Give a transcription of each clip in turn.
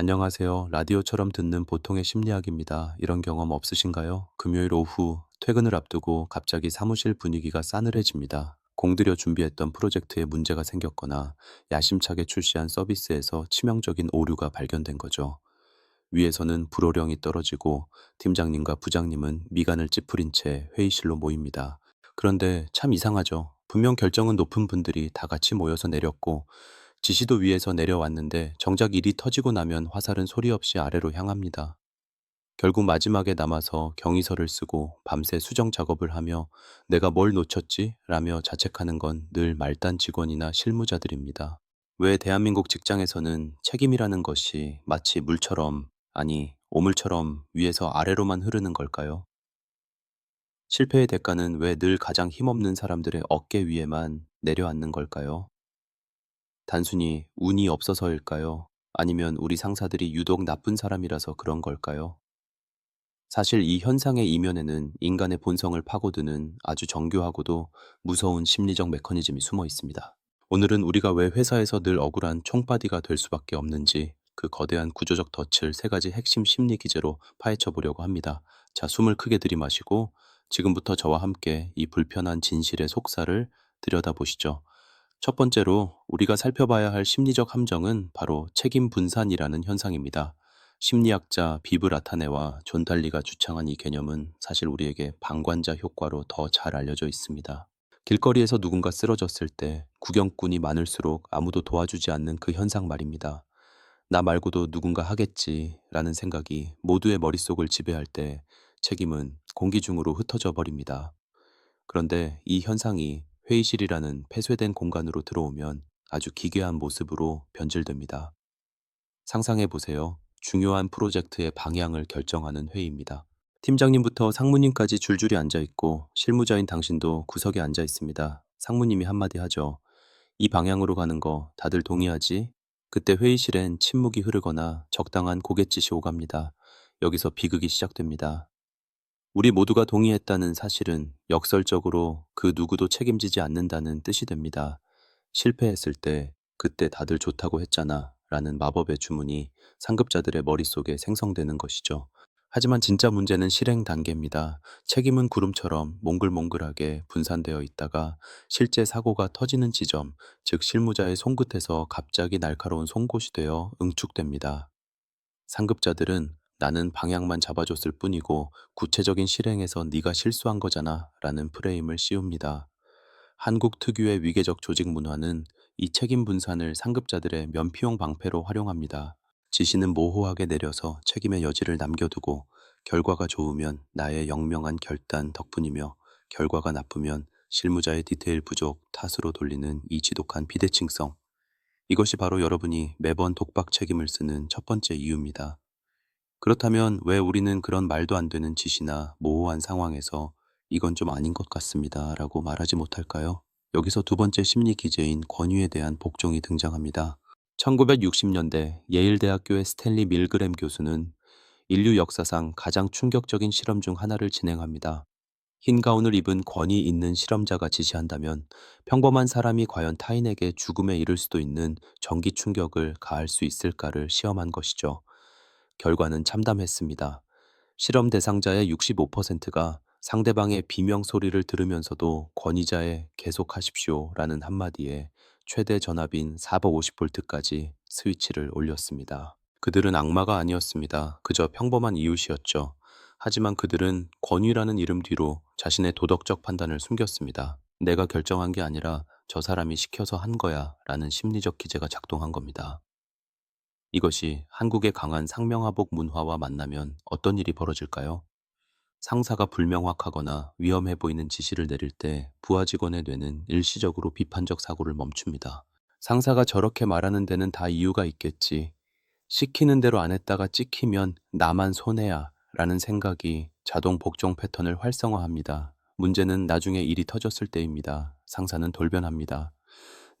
안녕하세요. 라디오처럼 듣는 보통의 심리학입니다. 이런 경험 없으신가요? 금요일 오후 퇴근을 앞두고 갑자기 사무실 분위기가 싸늘해집니다. 공들여 준비했던 프로젝트에 문제가 생겼거나 야심차게 출시한 서비스에서 치명적인 오류가 발견된 거죠. 위에서는 불호령이 떨어지고 팀장님과 부장님은 미간을 찌푸린 채 회의실로 모입니다. 그런데 참 이상하죠. 분명 결정은 높은 분들이 다 같이 모여서 내렸고 지시도 위에서 내려왔는데 정작 일이 터지고 나면 화살은 소리 없이 아래로 향합니다. 결국 마지막에 남아서 경위서를 쓰고 밤새 수정 작업을 하며 내가 뭘 놓쳤지? 라며 자책하는 건 늘 말단 직원이나 실무자들입니다. 왜 대한민국 직장에서는 책임이라는 것이 마치 물처럼, 아니, 오물처럼 위에서 아래로만 흐르는 걸까요? 실패의 대가는 왜 늘 가장 힘없는 사람들의 어깨 위에만 내려앉는 걸까요? 단순히 운이 없어서일까요? 아니면 우리 상사들이 유독 나쁜 사람이라서 그런 걸까요? 사실 이 현상의 이면에는 인간의 본성을 파고드는 아주 정교하고도 무서운 심리적 메커니즘이 숨어 있습니다. 오늘은 우리가 왜 회사에서 늘 억울한 총바디가 될 수밖에 없는지 그 거대한 구조적 덫을 세 가지 핵심 심리 기제로 파헤쳐 보려고 합니다. 자, 숨을 크게 들이마시고 지금부터 저와 함께 이 불편한 진실의 속살을 들여다보시죠. 첫 번째로 우리가 살펴봐야 할 심리적 함정은 바로 책임 분산이라는 현상입니다. 심리학자 비브 라타네와 존 달리가 주창한 이 개념은 사실 우리에게 방관자 효과로 더 잘 알려져 있습니다. 길거리에서 누군가 쓰러졌을 때 구경꾼이 많을수록 아무도 도와주지 않는 그 현상 말입니다. 나 말고도 누군가 하겠지 라는 생각이 모두의 머릿속을 지배할 때 책임은 공기 중으로 흩어져 버립니다. 그런데 이 현상이 회의실이라는 폐쇄된 공간으로 들어오면 아주 기괴한 모습으로 변질됩니다. 상상해 보세요. 중요한 프로젝트의 방향을 결정하는 회의입니다. 팀장님부터 상무님까지 줄줄이 앉아 있고 실무자인 당신도 구석에 앉아 있습니다. 상무님이 한마디 하죠. 이 방향으로 가는 거 다들 동의하지? 그때 회의실엔 침묵이 흐르거나 적당한 고갯짓이 오갑니다. 여기서 비극이 시작됩니다. 우리 모두가 동의했다는 사실은 역설적으로 그 누구도 책임지지 않는다는 뜻이 됩니다. 실패했을 때 그때 다들 좋다고 했잖아 라는 마법의 주문이 상급자들의 머릿속에 생성되는 것이죠. 하지만 진짜 문제는 실행 단계입니다. 책임은 구름처럼 몽글몽글하게 분산되어 있다가 실제 사고가 터지는 지점, 즉 실무자의 손끝에서 갑자기 날카로운 송곳이 되어 응축됩니다. 상급자들은 나는 방향만 잡아줬을 뿐이고 구체적인 실행에서 네가 실수한 거잖아 라는 프레임을 씌웁니다. 한국 특유의 위계적 조직 문화는 이 책임 분산을 상급자들의 면피용 방패로 활용합니다. 지시는 모호하게 내려서 책임의 여지를 남겨두고 결과가 좋으면 나의 영명한 결단 덕분이며 결과가 나쁘면 실무자의 디테일 부족 탓으로 돌리는 이 지독한 비대칭성. 이것이 바로 여러분이 매번 독박 책임을 쓰는 첫 번째 이유입니다. 그렇다면 왜 우리는 그런 말도 안 되는 짓이나 모호한 상황에서 이건 좀 아닌 것 같습니다. 라고 말하지 못할까요? 여기서 두 번째 심리 기제인 권위에 대한 복종이 등장합니다. 1960년대 예일대학교의 스탠리 밀그램 교수는 인류 역사상 가장 충격적인 실험 중 하나를 진행합니다. 흰 가운을 입은 권위 있는 실험자가 지시한다면 평범한 사람이 과연 타인에게 죽음에 이를 수도 있는 전기 충격을 가할 수 있을까를 시험한 것이죠. 결과는 참담했습니다. 실험 대상자의 65%가 상대방의 비명 소리를 들으면서도 권위자의 계속하십시오 라는 한마디에 최대 전압인 450볼트까지 스위치를 올렸습니다. 그들은 악마가 아니었습니다. 그저 평범한 이웃이었죠. 하지만 그들은 권위라는 이름 뒤로 자신의 도덕적 판단을 숨겼습니다. 내가 결정한 게 아니라 저 사람이 시켜서 한 거야 라는 심리적 기제가 작동한 겁니다. 이것이 한국의 강한 상명하복 문화와 만나면 어떤 일이 벌어질까요? 상사가 불명확하거나 위험해 보이는 지시를 내릴 때 부하 직원의 뇌는 일시적으로 비판적 사고를 멈춥니다. 상사가 저렇게 말하는 데는 다 이유가 있겠지. 시키는 대로 안 했다가 찍히면 나만 손해야 라는 생각이 자동 복종 패턴을 활성화합니다. 문제는 나중에 일이 터졌을 때입니다. 상사는 돌변합니다.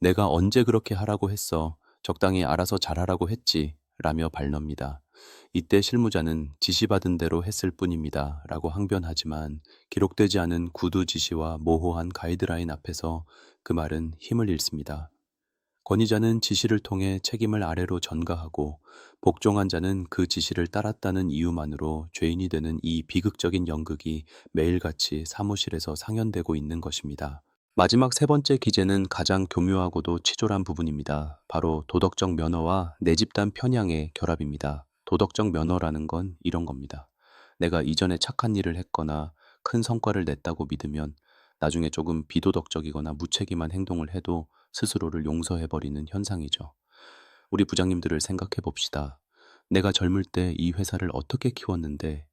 내가 언제 그렇게 하라고 했어. 적당히 알아서 잘하라고 했지. 라며 발놉니다. 이때 실무자는 지시받은 대로 했을 뿐입니다. 라고 항변하지만 기록되지 않은 구두 지시와 모호한 가이드라인 앞에서 그 말은 힘을 잃습니다. 권위자는 지시를 통해 책임을 아래로 전가하고 복종한 자는 그 지시를 따랐다는 이유만으로 죄인이 되는 이 비극적인 연극이 매일같이 사무실에서 상연되고 있는 것입니다. 마지막 세 번째 기제는 가장 교묘하고도 치졸한 부분입니다. 바로 도덕적 면허와 내 집단 편향의 결합입니다. 도덕적 면허라는 건 이런 겁니다. 내가 이전에 착한 일을 했거나 큰 성과를 냈다고 믿으면 나중에 조금 비도덕적이거나 무책임한 행동을 해도 스스로를 용서해버리는 현상이죠. 우리 부장님들을 생각해 봅시다. 내가 젊을 때 이 회사를 어떻게 키웠는데,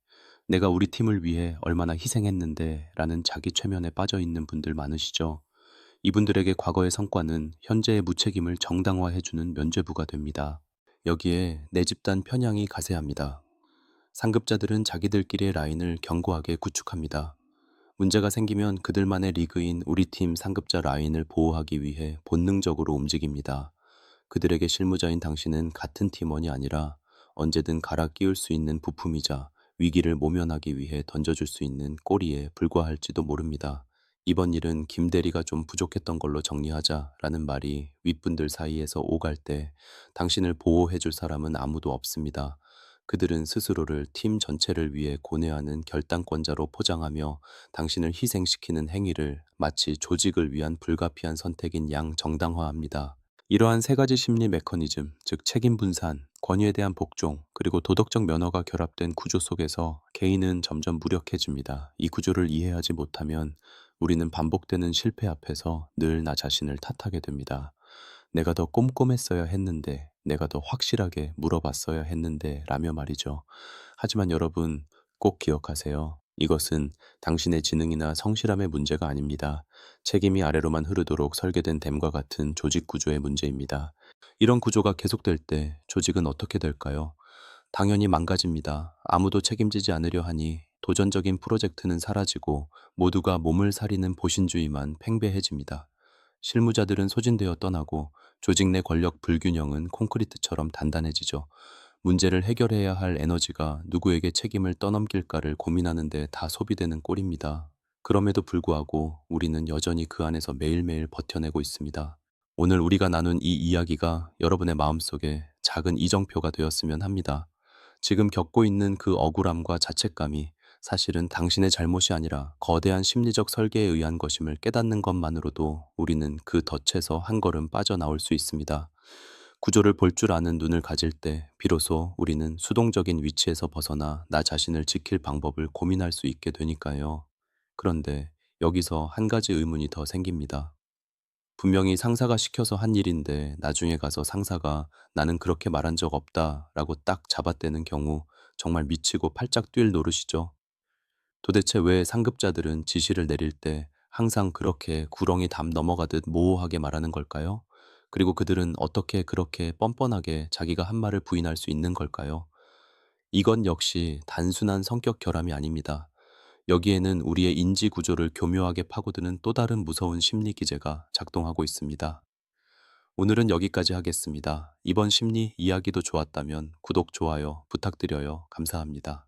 내가 우리 팀을 위해 얼마나 희생했는데, 라는 자기 최면에 빠져 있는 분들 많으시죠? 이분들에게 과거의 성과는 현재의 무책임을 정당화해주는 면죄부가 됩니다. 여기에 내 집단 편향이 가세합니다. 상급자들은 자기들끼리의 라인을 견고하게 구축합니다. 문제가 생기면 그들만의 리그인 우리 팀 상급자 라인을 보호하기 위해 본능적으로 움직입니다. 그들에게 실무자인 당신은 같은 팀원이 아니라 언제든 갈아 끼울 수 있는 부품이자 위기를 모면하기 위해 던져줄 수 있는 꼬리에 불과할지도 모릅니다. 이번 일은 김 대리가 좀 부족했던 걸로 정리하자라는 말이 윗분들 사이에서 오갈 때 당신을 보호해줄 사람은 아무도 없습니다. 그들은 스스로를 팀 전체를 위해 고뇌하는 결단권자로 포장하며 당신을 희생시키는 행위를 마치 조직을 위한 불가피한 선택인 양 정당화합니다. 이러한 세 가지 심리 메커니즘, 즉 책임 분산, 권위에 대한 복종, 그리고 도덕적 면허가 결합된 구조 속에서 개인은 점점 무력해집니다. 이 구조를 이해하지 못하면 우리는 반복되는 실패 앞에서 늘 나 자신을 탓하게 됩니다. 내가 더 꼼꼼했어야 했는데, 내가 더 확실하게 물어봤어야 했는데, 라며 말이죠. 하지만 여러분, 꼭 기억하세요. 이것은 당신의 지능이나 성실함의 문제가 아닙니다. 책임이 아래로만 흐르도록 설계된 댐과 같은 조직 구조의 문제입니다. 이런 구조가 계속될 때 조직은 어떻게 될까요? 당연히 망가집니다. 아무도 책임지지 않으려 하니 도전적인 프로젝트는 사라지고 모두가 몸을 사리는 보신주의만 팽배해집니다. 실무자들은 소진되어 떠나고 조직 내 권력 불균형은 콘크리트처럼 단단해지죠. 문제를 해결해야 할 에너지가 누구에게 책임을 떠넘길까를 고민하는 데 다 소비되는 꼴입니다. 그럼에도 불구하고 우리는 여전히 그 안에서 매일매일 버텨내고 있습니다. 오늘 우리가 나눈 이 이야기가 여러분의 마음속에 작은 이정표가 되었으면 합니다. 지금 겪고 있는 그 억울함과 자책감이 사실은 당신의 잘못이 아니라 거대한 심리적 설계에 의한 것임을 깨닫는 것만으로도 우리는 그 덫에서 한 걸음 빠져나올 수 있습니다. 구조를 볼 줄 아는 눈을 가질 때 비로소 우리는 수동적인 위치에서 벗어나 나 자신을 지킬 방법을 고민할 수 있게 되니까요. 그런데 여기서 한 가지 의문이 더 생깁니다. 분명히 상사가 시켜서 한 일인데 나중에 가서 상사가 나는 그렇게 말한 적 없다 라고 딱 잡아떼는 경우 정말 미치고 팔짝 뛸 노릇이죠. 도대체 왜 상급자들은 지시를 내릴 때 항상 그렇게 구렁이 담 넘어가듯 모호하게 말하는 걸까요? 그리고 그들은 어떻게 그렇게 뻔뻔하게 자기가 한 말을 부인할 수 있는 걸까요? 이건 역시 단순한 성격 결함이 아닙니다. 여기에는 우리의 인지 구조를 교묘하게 파고드는 또 다른 무서운 심리 기제가 작동하고 있습니다. 오늘은 여기까지 하겠습니다. 이번 심리 이야기도 좋았다면 구독, 좋아요 부탁드려요. 감사합니다.